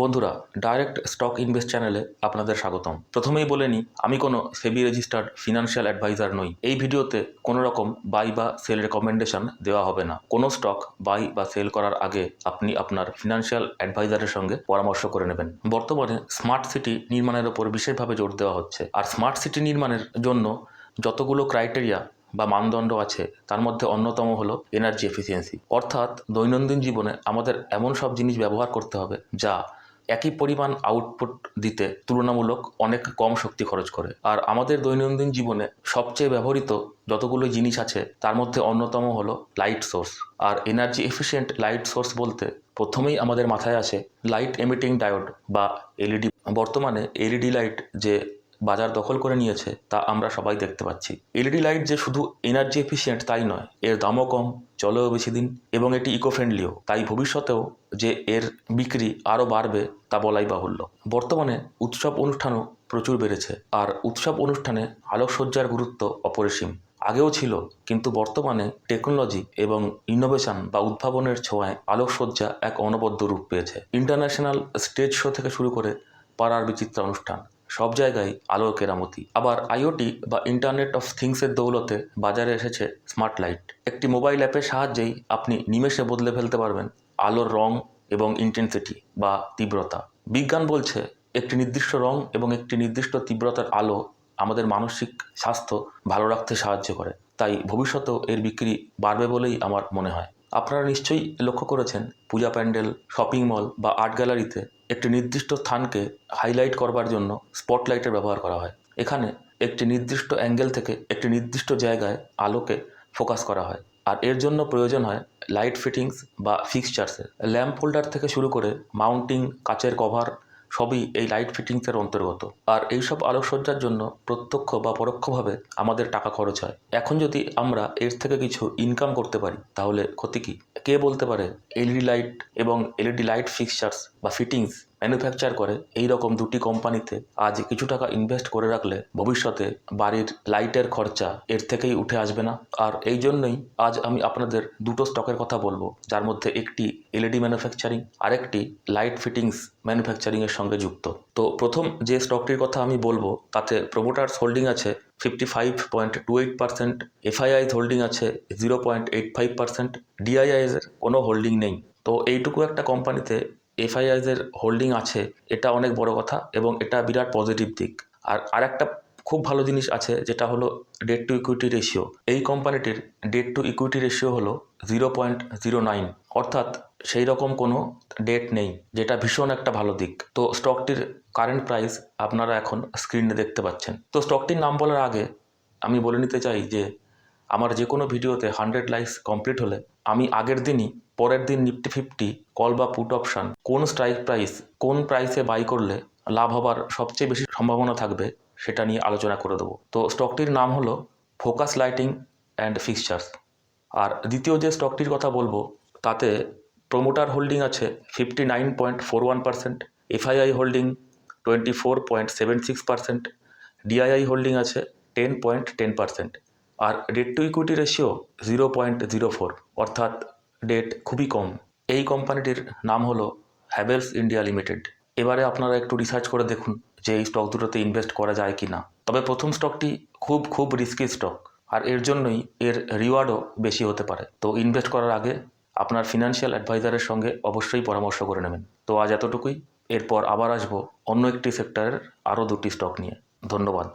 বন্ধুরা direct stock invest চ্যানেলে আপনাদের স্বাগতম। প্রথমেই বলে নিই, আমি কোনো সেবি রেজিস্টার্ড ফিনান্সিয়াল অ্যাডভাইজার নই। এই ভিডিওতে কোনো রকম বাই বা সেল রেকমেন্ডেশন দেওয়া হবে না। কোনো স্টক বাই বা সেল করার আগে আপনি আপনার ফিনান্সিয়াল অ্যাডভাইজারের সঙ্গে পরামর্শ করে নেবেন। বর্তমানে স্মার্ট সিটি নির্মাণের ওপর বিশেষভাবে জোর দেওয়া হচ্ছে। আর স্মার্ট সিটি নির্মাণের জন্য যতগুলো ক্রাইটেরিয়া বা মানদণ্ড আছে, তার মধ্যে অন্যতম হলো এনার্জি এফিসিয়েন্সি অর্থাৎ দৈনন্দিন জীবনে আমাদের এমন সব জিনিস ব্যবহার করতে হবে যা একই পরিমাণ আউটপুট দিতে তুলনামূলক অনেক কম শক্তি খরচ করে। আর আমাদের দৈনন্দিন জীবনে সবচেয়ে ব্যবহৃত যতগুলো জিনিস আছে, তার মধ্যে অন্যতম হল লাইট সোর্স আর এনার্জি এফিসিয়েন্ট লাইট সোর্স বলতে প্রথমেই আমাদের মাথায় আসে লাইট এমিটিং ডায়োড বা এলইডি বর্তমানে এলইডি লাইট যে বাজার দখল করে নিয়েছে, তা আমরা সবাই দেখতে পাচ্ছি। এলইডি লাইট যে শুধু এনার্জি এফিশিয়েন্ট তাই নয়, এর দামও কম, চলেও বেশি দিন, এবং এটি ইকো ফ্রেন্ডলিও তাই ভবিষ্যতেও যে এর বিক্রি আরও বাড়বে, তা বলাই বাহুল্য। বর্তমানে উৎসব অনুষ্ঠানও প্রচুর বেড়েছে, আর উৎসব অনুষ্ঠানে আলোকসজ্জার গুরুত্ব অপরিসীম। আগেও ছিল, কিন্তু বর্তমানে টেকনোলজি এবং ইনোভেশন বা উদ্ভাবনের ছোঁয়ায় আলোকসজ্জা এক অনবদ্য রূপ পেয়েছে। ইন্টারন্যাশনাল স্টেজ শো থেকে শুরু করে পাড়ার বিচিত্র অনুষ্ঠান। সব জায়গায় আলোর কেরামতি। আবার আইওটি বা ইন্টারনেট অফ থিংসের দৌলতে বাজারে এসেছে স্মার্ট লাইট। একটি মোবাইল অ্যাপের সাহায্যেই আপনি নিমেষে বদলে ফেলতে পারবেন আলোর রং এবং ইন্টেন্সিটি বা তীব্রতা। বিজ্ঞান বলছে, একটি নির্দিষ্ট রং এবং একটি নির্দিষ্ট তীব্রতার আলো আমাদের মানসিক স্বাস্থ্য ভালো রাখতে সাহায্য করে। তাই ভবিষ্যতেও এর বিক্রি বাড়বে বলেই আমার মনে হয়। আপনারা নিশ্চয়ই লক্ষ্য করেছেন, পূজা প্যান্ডেল, শপিং মল বা আর্ট গ্যালারিতে একটি নির্দিষ্ট স্থানকে হাইলাইট করবার জন্য স্পটলাইটের ব্যবহার করা হয়। এখানে একটি নির্দিষ্ট অ্যাঙ্গেল থেকে একটি নির্দিষ্ট জায়গায় আলোকে ফোকাস করা হয়। আর এর জন্য প্রয়োজন হয় লাইট ফিটিংস বা ফিক্সচার্সের। ল্যাম্প হোল্ডার থেকে শুরু করে মাউন্টিং, কাচের কভার সবই এই লাইট ফিটিংসের অন্তর্গত। আর এইসব আলোকসজ্জার জন্য প্রত্যক্ষ বা পরোক্ষভাবে আমাদের টাকা খরচ হয়। এখন যদি আমরা এর থেকে কিছু ইনকাম করতে পারি, তাহলে ক্ষতি কী? কে বলতে পারে? এলইডি লাইট এবং এলইডি লাইট ফিক্সচার্স বা ফিটিংস ম্যানুফ্যাকচার করে এই রকম দুটি কোম্পানিতে আজ কিছু টাকা ইনভেস্ট করে রাখলে ভবিষ্যতে বাড়ির লাইটের খরচা এর থেকেই উঠে আসবে না। আর এই জন্যই আজ আমি আপনাদের দুটো স্টকের কথা বলব, যার মধ্যে একটি এলইডি ম্যানুফ্যাকচারিং আরেকটি লাইট ফিটিংস ম্যানুফ্যাকচারিংয়ের সঙ্গে যুক্ত। তো প্রথম যে স্টকটির কথা আমি বলব, তাতে প্রোমোটার্স হোল্ডিং আছে fifty five point two eight percent FII holding আছে zero point eight five percent ডিআইআইএসের কোনো হোল্ডিং নেই। তো এইটুকু একটা কোম্পানিতে এফআইআইজের হোল্ডিং আছে, এটা অনেক বড় কথা এবং এটা বিরাট পজিটিভ দিক। আর আরেকটা খুব ভালো জিনিস আছে, যেটা হলো ডেট টু ইকুইটি রেশিও এই কোম্পানিটির ডেট টু ইকুইটি রেশিও হলো জিরো পয়েন্ট জিরো নাইন অর্থাৎ সেই রকম কোনো ডেট নেই, যেটা ভীষণ একটা ভালো দিক। তো স্টকটির কারেন্ট প্রাইস আপনারা এখন স্ক্রিনে দেখতে পাচ্ছেন। তো স্টকটির নাম বলার আগে আমি বলে নিতে চাই যে আমার যে কোনো ভিডিওতে হান্ড্রেড লাইকস কমপ্লিট হলে আমি আগের দিনই পরের দিন নিফটি ফিফটি কল বা পুট অপশান কোন স্ট্রাইক প্রাইস, কোন প্রাইসে বাই করলে লাভ হবার সবচেয়ে বেশি সম্ভাবনা থাকবে সেটা নিয়ে আলোচনা করে দেবো। তো স্টকটির নাম হলো ফোকাস লাইটিং অ্যান্ড ফিক্সচার্স। আর দ্বিতীয় যে স্টকটির কথা বলব, তাতে প্রোমোটার হোল্ডিং আছে fifty nine point four one percent, FII holding twenty four point seven six percent, DII holding আছে ten point ten percent. R debt to equity ratio zero point zero four অর্থাৎ debt খুবই কম। এই কোম্পানিটির নাম হলো Havells India limited এবারে আপনারা একটু রিসার্চ করে দেখুন যে এই স্টক দুটোতে ইনভেস্ট করা যায় কি না তবে প্রথম স্টকটি খুব খুব রিস্কি স্টক আর এর জন্যই এর রিওয়ার্ডও বেশি হতে পারে। তো ইনভেস্ট করার আগে আপনার ফিনান্সিয়াল অ্যাডভাইজারের সঙ্গে অবশ্যই পরামর্শ করে নেবেন। তো আজ এতটুকুই, এরপর আবার আসব অন্য একটি সেক্টরের আরও দুটি স্টক নিয়ে। ধন্যবাদ।